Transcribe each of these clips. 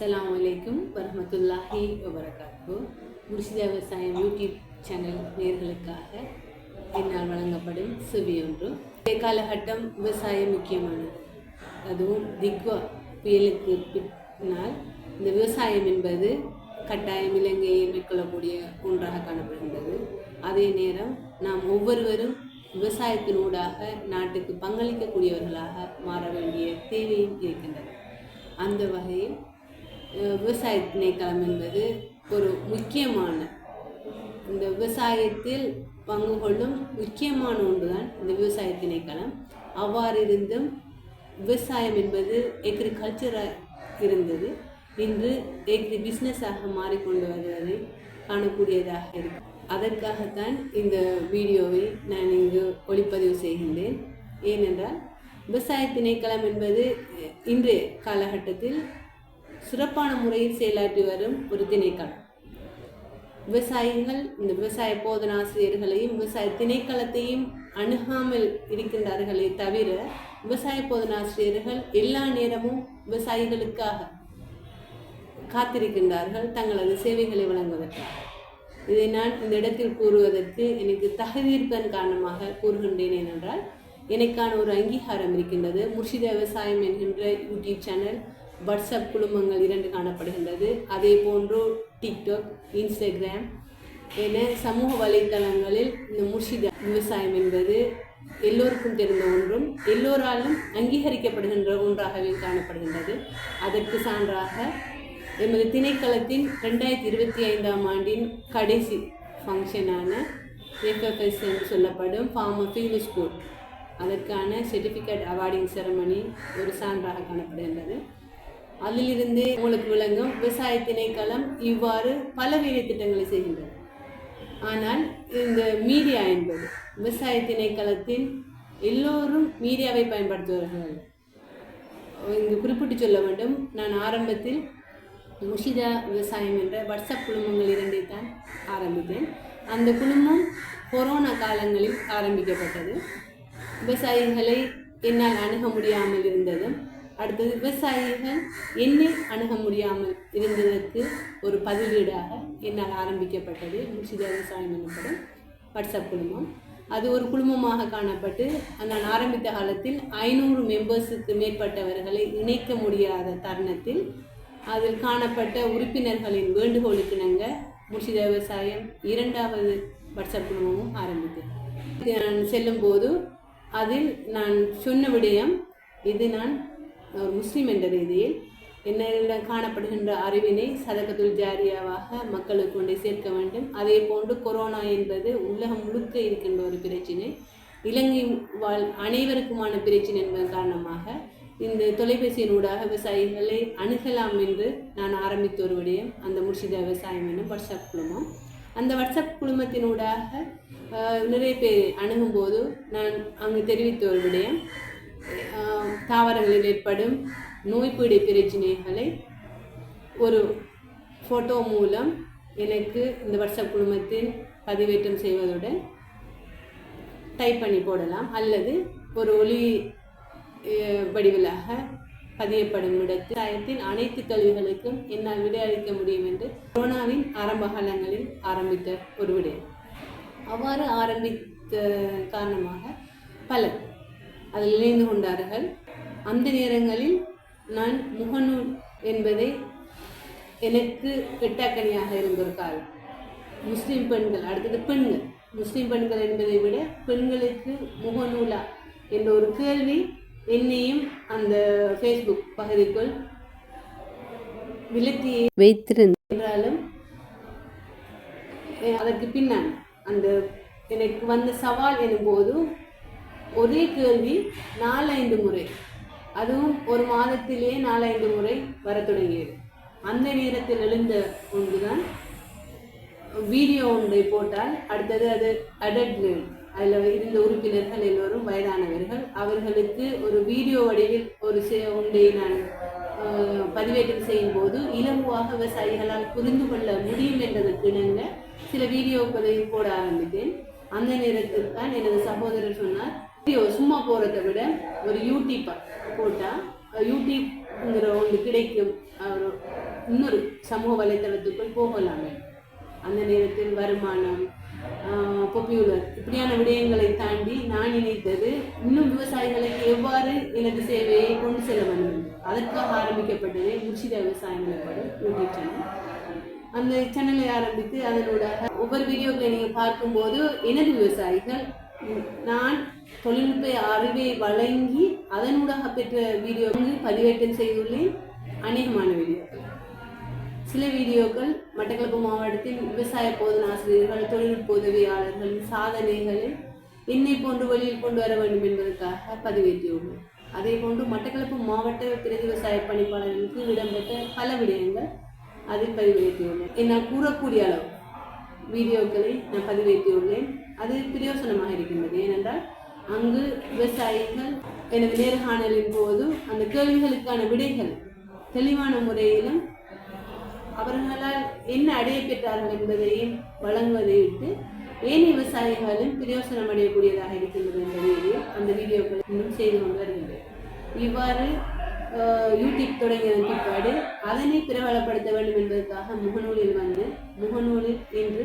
அஸ்லாம் வலைக்கும் வரமத்துல்லாஹி வபரகாத்து. முர்ஷிதா விவசாயம் யூடியூப் சேனல் நேர்களுக்காக என்னால் வழங்கப்படும் செவி ஒன்று. இன்றைய காலகட்டம் விவசாயம் முக்கியமானது. அதுவும் திக்வா புயலுக்கு பின்னால் இந்த விவசாயம் என்பது கட்டாயம் இலங்கையில் மேற்கொள்ளக்கூடிய ஒன்றாக காணப்படுகின்றது. அதே நேரம் நாம் ஒவ்வொருவரும் விவசாயத்தினூடாக நாட்டுக்கு பங்களிக்கக்கூடியவர்களாக மாற வேண்டிய தேவையும் இருக்கின்றது. அந்த வகையில் விவசாய திணைக்களம் என்பது ஒரு முக்கியமான இந்த விவசாயத்தில் பங்கு கொள்ளும் முக்கியமான ஒன்றுதான் இந்த விவசாய திணைக்களம். அவ்வாறு இருந்தும் விவசாயம் என்பது எக்ரிகல்ச்சராக இருந்தது. இன்று எக்ரி பிஸ்னஸாக மாறிக்கொண்டு வருவதை காணக்கூடியதாக இருக்கு. அதற்காகத்தான் இந்த வீடியோவை நான் இங்கு ஒளிப்பதிவு செய்கின்றேன். ஏனென்றால் விவசாய திணைக்களம் என்பது இன்றைய காலகட்டத்தில் சிறப்பான முறையில் செயலாற்றி வரும் ஒரு திணைக்களம். விவசாயிகள் இந்த விவசாய போதனாசிரியர்களையும் விவசாய திணைக்களத்தையும் அணுகாமல் இருக்கின்றார்களே தவிர விவசாய போதனாசிரியர்கள் எல்லா நேரமும் விவசாயிகளுக்காக காத்திருக்கின்றார்கள் தங்களது சேவைகளை வழங்குவதற்காக இதை நான் இந்த இடத்தில் கூறுவதற்கு எனக்கு தகுதி இருப்பதன் காரணமாக கூறுகின்றேன் ஏனென்றால் எனக்கான ஒரு அங்கீகாரம் இருக்கின்றது. முர்ஷித விவசாயம் என்கின்ற யூடியூப் சேனல் வாட்ஸ்அப் குழுமங்கள் இரண்டு காணப்படுகின்றது. அதே போன்று டிக்டாக் இன்ஸ்டாகிராம் என சமூக வலைத்தளங்களில் இந்த முர்ஷிதா விவசாயம் என்பது எல்லோருக்கும் தெரிந்த ஒன்றும் எல்லோராலும் அங்கீகரிக்கப்படுகின்ற ஒன்றாகவே காணப்படுகின்றது. அதற்கு சான்றாக எமது திணைக்களத்தின் ரெண்டாயிரத்தி இருபத்தி ஐந்தாம் ஆண்டின் கடைசி ஃபங்க்ஷனான எஃப்எஃப்எஸ் என்று சொல்லப்படும் ஃபார்ம் ஆஃப் இங்கிலீஷ் ஸ்கூல் அதற்கான சர்டிஃபிகேட் அவார்டிங் செரமனி ஒரு சான்றாக காணப்படுகின்றது. அதிலிருந்தே உங்களுக்கு விளங்கும் விவசாய திணைக்களம் இவ்வாறு பல வேலை திட்டங்களை செய்கின்றது. ஆனால் இந்த மீடியா என்பது விவசாய திணைக்களத்தில் எல்லோரும் மீடியாவை பயன்படுத்துவார்கள் இங்கு குறிப்பிட்டு சொல்ல வேண்டும் நான் ஆரம்பத்தில் முஷிதா விவசாயம் என்ற வாட்ஸ்அப் குழுமங்கள் இரண்டை தான் ஆரம்பித்தேன். அந்த குழுமம் கொரோனா காலங்களில் ஆரம்பிக்கப்பட்டது. விவசாயிகளை என்னால் அணுக முடியாமல் இருந்ததும் அடுத்தது விவசாயிகள் என்னை அணுக முடியாமல் இருந்ததற்கு ஒரு பதிலீடாக என்னால் ஆரம்பிக்கப்பட்டது. முஷிதா விவசாயம் எனப்படும் வாட்ஸ்அப் குழுமம். அது ஒரு குழுமமாக காணப்பட்டு நான் ஆரம்பித்த காலத்தில் ஐநூறு மெம்பர்ஸுக்கு மேற்பட்டவர்களை இணைக்க முடியாத தருணத்தில் அதில் காணப்பட்ட உறுப்பினர்களின் வேண்டுகோளுக்கிணங்க முர்ஷிதா விவசாயம் இரண்டாவது வாட்ஸ்அப் குழுமமும் ஆரம்பித்தேன் நான் செல்லும்போது அதில் நான் சொன்ன விடயம் இது நான் ஒரு முஸ்லீம் என்ற ரீதியில் என்ன காணப்படுகின்ற அறிவினை சதகத்துல் ஜாரியாவாக மக்களுக்கு கொண்டு சேர்க்க வேண்டும். அதே போன்று கொரோனா என்பது உலகம் முழுக்க இருக்கின்ற ஒரு பிரச்சினை. இலங்கை வாழ் அனைவருக்குமான பிரச்சினை என்பதன் காரணமாக இந்த தொலைபேசியின் ஊடாக விவசாயிகளை அணுகலாம் என்று நான் ஆரம்பித்த ஒரு விடயம். அந்த முர்ஷிதா விவசாயம் என்னும் வாட்ஸ்அப் குழுமம். அந்த வாட்ஸ்அப் குழுமத்தினூடாக ஆஹ், நிறைய பேர் அணுகும்போது நான் அங்கு தெரிவித்த ஒரு விடயம். தாவரங்களில் ஏற்படும் நோய்பீடை பிரச்சினைகளை ஒரு ஃபோட்டோ மூலம் எனக்கு இந்த வாட்ஸ்அப் குழுமத்தில் பதிவேற்றம் செய்வதுடன் டைப் பண்ணி போடலாம். அல்லது ஒரு ஒளி வடிவிலாக பதியப்படும் இடத்தில். விவசாயத்தின் அனைத்து கல்விகளுக்கும் என்னால் விடையளிக்க முடியும் என்று கொரோனாவின் ஆரம்ப காலங்களில் ஆரம்பித்த ஒரு விடயம் அவ்வாறு ஆரம்பித்த காரணமாக பலர் அதில் இணைந்து கொண்டார்கள். அந்த நேரங்களில் நான் முகநூல் என்பதை எனக்கு எட்டாக்கணியாக இருந்த ஒரு காலம் முஸ்லீம் பெண்கள் அடுத்தது பெண்கள். முஸ்லீம் பெண்கள் என்பதை விட பெண்களுக்கு முகநூலா என்ற ஒரு கேள்வி என்னையும் அந்த ஃபேஸ்புக் பகுதிக்குள் விலக்கி வைத்திருந்த என்றாலும் அஹ், அதற்கு பின்னால் அந்த எனக்கு வந்த சவால் எனும்போது ஒரே கேள்வி நாலைந்து முறை. அதுவும் ஒரு மாதத்திலே நாலைந்து முறை வர தொடங்கியது. அந்த நேரத்தில் எழுந்த ஒன்றுதான். வீடியோ ஒன்றை போட்டால் அடுத்தது அது அடல்ட் அதில் இருந்த உறுப்பினர்கள் எல்லோரும் வயதானவர்கள். அவர்களுக்கு ஒரு வீடியோ வடிவில் ஒரு சே ஒன்றை நான் பதிவேற்றம் செய்யும் போது இலகுவாக விவசாயிகளால் புரிந்து கொள்ள முடியும் என்றதற்கு இணங்க சில வீடியோக்களை போட ஆரம்பித்தேன். அந்த நேரத்தில் தான் எனது சகோதரர் சொன்னார் வீடியோ சும்மா போகிறத விட ஒரு யூடியூப்பை போட்டால் யூடியூப்ங்கிற ஒன்று கிடைக்கும். இன்னொரு சமூக வலைத்தளத்துக்குள் போகலாமே. அந்த நேரத்தில் வருமானம் பொப்பியுலர் இப்படியான விடயங்களை தாண்டி நான் நினைத்தது இன்னும் விவசாயிகளுக்கு எவ்வாறு எனது சேவையை கொண்டு செல்ல வேண்டும்? அதற்காக ஆரம்பிக்கப்பட்டதே முர்ஷிதா விவசாயம் எனப்படும் யூடியூப் சேனல் அந்த சேனலை ஆரம்பித்து அதனோட ஒவ்வொரு வீடியோக்களை நீங்கள் பார்க்கும்போது எனது விவசாயிகள் நான் தொழில்நுட்ப அறிவை வழங்கி அதனூடாக பெற்ற வீடியோக்கள் பதிவேற்றம் செய்துள்ளேன். அநேகமான வீடியோக்கள் சில வீடியோக்கள் மட்டக்களப்பு மாவட்டத்தின் விவசாய போதன ஆசிரியர்கள் தொழில்நுட்ப உதவியாளர்களின் சாதனைகளை என்னை போன்று வழியில் கொண்டு வர வேண்டும் என்பதற்காக பதிவேற்றியுள்ளேன். அதே போன்று மட்டக்களப்பு மாவட்ட பிரதி விவசாய பணிப்பாளர்களுக்கு இடம்பெற்ற பல விடயங்கள் அதில் பதிவேற்றியுள்ளேன் என்னால் கூறக்கூடிய அளவு வீடியோக்களை நான் பதிவேற்றியுள்ளேன் அது பிரயோசனமாக இருக்கின்றது. ஏனென்றால் அங்கு விவசாயிகள் எனது நேர்காணலின் போது அந்த கேள்விகளுக்கான விடைகள் தெளிவான முறையிலும் அவர்களால் என்ன அடைய பெற்றார்கள் என்பதையும் வழங்குவதை விட்டு ஏனைய விவசாயிகளும் பிரயோசனம் அடையக்கூடியதாக இருக்கின்றது என்பதையும் அந்த வீடியோக்களை இன்னும் செய்து கொண்டு வருகின்றேன். இவ்வாறு யூடியூப் தொடங்கிய பிற்பாடு அதனை பிரபலப்படுத்த வேண்டும் என்பதற்காக முகநூலில் வந்து முகநூலில் இன்று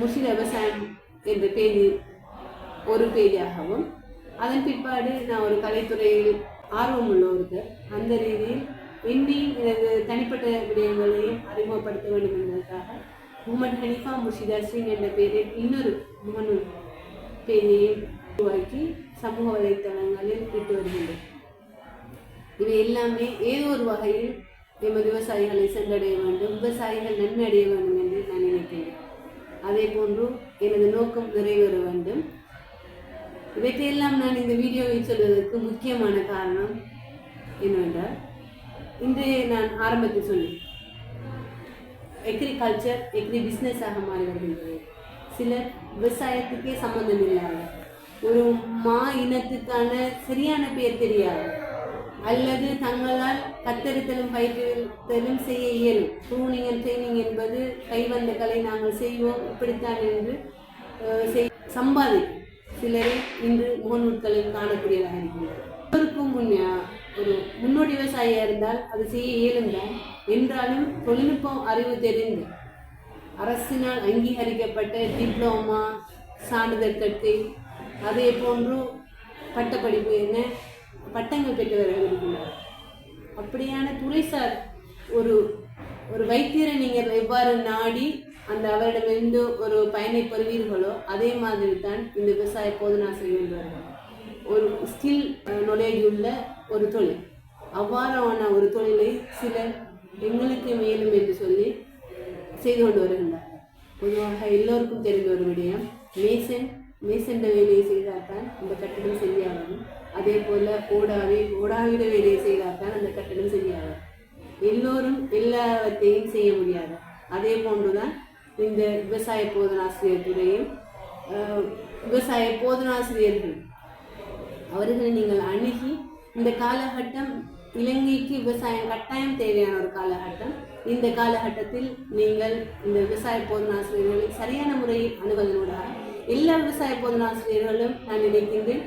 முஷி விவசாயம் என்ற பேஜி ஒரு பேஜாகவும் அதன் பிற்பாடு நான் ஒரு கலைத்துறையில் ஆர்வம் உள்ள ஒருத்தர். அந்த ரீதியில் என்னையும் எனது தனிப்பட்ட விடயங்களையும் அறிமுகப்படுத்த வேண்டும் என்பதற்காக முகமது ஹனிஃபா முர்ஷிதா சிங் என்ற பெயரில் இன்னொரு முகநூல் பேஜையும் உருவாக்கி சமூக வலைத்தளங்களில் இட்டு வருகின்றேன். இவை எல்லாமே ஏதோ ஒரு வகையில் எமது விவசாயிகளை சென்றடைய வேண்டும் விவசாயிகள் நன்மை அடைய வேண்டும் என்று நான் நினைக்கிறேன். அதே போன்று எனது நோக்கம் நிறைவேற வேண்டும். இவற்றையெல்லாம் நான் இந்த வீடியோவில் சொல்வதற்கு முக்கியமான காரணம் என்னவென்றால் இன்று நான் ஆரம்பத்தில் சொன்னேன் எக்ரிகல்ச்சர் எக்ரி பிஸ்னஸாக மாறி வருகின்றது சிலர் விவசாயத்துக்கே சம்மந்தம் இல்லாத ஒரு மா இனத்துக்கான சரியான பெயர் தெரியாது அல்லது தங்களால் கத்தரித்தலும் பயிற்றுவித்தலும் செய்ய இயலும். ப்ரூனிங் அண்ட் ட்ரைனிங் என்பது கைவந்த கலை நாங்கள் செய்வோம். இப்படித்தான் என்று செய் சம்பாதி சிலரை இன்று முகநூல்களில் காணக்கூடியதாக இருக்கின்றது அவருக்கும் ஒரு முன்னோடி விவசாயியாக இருந்தால் அது செய்ய இயலும்தான் என்றாலும் தொழில்நுட்பம் அறிவு தெரிந்து அரசினால் அங்கீகரிக்கப்பட்ட டிப்ளோமா சான்றிதழ் கட்டை அதே போன்று பட்டப்படிப்பு என்ன பட்டங்கள் பெற்றவர்கள் இருக்கின்றனர் அப்படியான துறைசார் ஒரு ஒரு வைத்தியரை நீங்கள் எவ்வாறு நாடி அந்த அவரிடமிருந்து ஒரு பயனை பெறுவீர்களோ அதே மாதிரி தான் இந்த விவசாய போதனா செய்கின்றார்கள் ஒரு ஸ்கில் knowledge உள்ள ஒரு தொழில். அவ்வாறான ஒரு தொழிலை சிலர் எங்களுக்கு மேலும் என்று சொல்லி செய்து கொண்டு வருகின்றார்கள் பொதுவாக எல்லோருக்கும் தெரிந்த ஒரு விடயம் மேசன் மேசன் வேலையை செய்தால்தான் இந்த கட்டிடம் சரியாகும் அதே போல ஓடாவி ஓடாவிட வேலையை செய்தால்தான் அந்த கட்டிடம் சரியாகும். எல்லோரும் எல்லாவற்றையும் செய்ய முடியாது. அதே போன்றுதான் இந்த விவசாய போதனாசிரியர் துறையும் விவசாய போதனாசிரியர்கள் அவர்களை நீங்கள் அணுகி இந்த காலகட்டம் இலங்கைக்கு விவசாயம் கட்டாயம் தேவையான ஒரு காலகட்டம். இந்த காலகட்டத்தில் நீங்கள் இந்த விவசாய போதனாசிரியர்களை சரியான முறையில் அணுவதனூடாக எல்லா விவசாய போதனாசிரியர்களும் நான் நினைக்கின்றேன்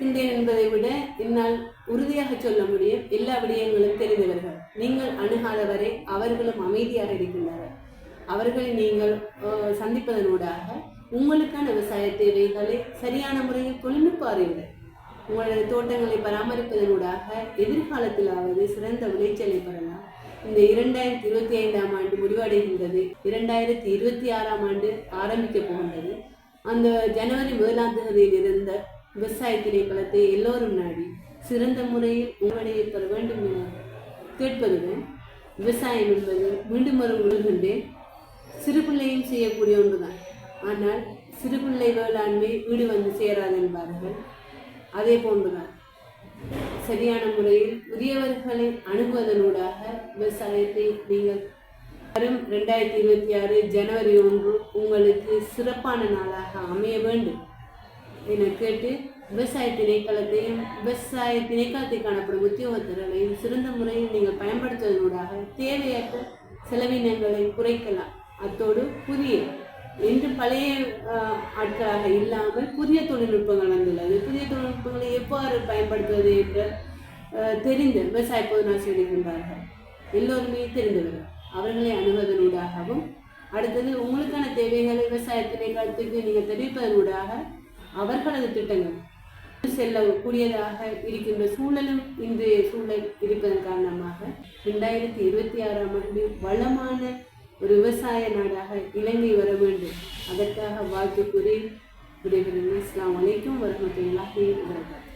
நினைக்கின்றேன் என்பதை விட என்னால் உறுதியாக சொல்ல முடியும். எல்லா விடயங்களும் தெரிந்தவர்கள். நீங்கள் அணுகாதவரை அவர்களும் அமைதியாக இருக்கின்றனர். அவர்களை நீங்கள் சந்திப்பதனூடாக உங்களுக்கான விவசாய தேவைகளை சரியான முறையில் தொழில்நுட்ப அறிவுடன் உங்களது தோட்டங்களை பராமரிப்பதனூடாக எதிர்காலத்திலாவது சிறந்த விளைச்சலை பெறலாம். இந்த இரண்டாயிரத்தி இருபத்தி ஐந்தாம் ஆண்டு முடிவடைகின்றது. இரண்டாயிரத்தி இருபத்தி ஆறாம் ஆண்டு ஆரம்பிக்க போகின்றது. அந்த ஜனவரி முதலாம் தேதியில் இருந்த விவசாய பலத்தை எல்லோரும் நாடி சிறந்த முறையில் உணவடையை பெற வேண்டும் என கேட்பதுடன் விவசாயம் என்பது மீண்டும் ஒரு விழுகின்றேன் சிறு பிள்ளையும் செய்யக்கூடிய ஒன்றுதான் ஆனால் சிறு பிள்ளை வேளாண்மை வீடு வந்து சேராது என்பார்கள். அதே போன்றுதான் சரியான முறையில் உரியவர்களை அணுகுவதனூடாக விவசாயத்தை நீங்கள் வரும் ரெண்டாயிரத்தி இருபத்தி ஆறு ஜனவரி ஒன்று உங்களுக்கு சிறப்பான நாளாக அமைய வேண்டும். என கேட்டு விவசாய திணைக்களத்தையும் விவசாய திணைக்களத்தை காணப்படும் உத்தியோகத்தர்களையும் சிறந்த முறையில் நீங்கள் பயன்படுத்துவதனூடாக தேவையற்ற செலவினங்களை குறைக்கலாம். அத்தோடு புதிய இன்று பழைய ஆட்களாக இல்லாமல் புதிய தொழில்நுட்பங்கள் வந்துள்ளது. புதிய தொழில்நுட்பங்களை எவ்வாறு பயன்படுத்துவது என்று தெரிந்த விவசாய பொதுநாசி எல்லோருமே தெரிந்தவர்கள். அவர்களை அணுவதனூடாகவும் அடுத்தது உங்களுக்கான தேவைகளை விவசாயத்தினை கருத்துக்கு நீங்கள் தெரிவிப்பதனூடாக அவர்களது திட்டங்கள் செல்லக்கூடியதாக இருக்கின்ற சூழலும் இன்றைய சூழல் இருப்பதன் காரணமாக ரெண்டாயிரத்தி இருபத்தி ஆறாம் ஆண்டு வளமான ஒரு விவசாய நாடாக இலங்கை வர வேண்டும். அதற்காக வாழ்த்து கூறி விடைபெறுகிறேன். அஸ்லாம் அலைக்கும் வரமத்துல்லாஹி வபரகாத்துஹு.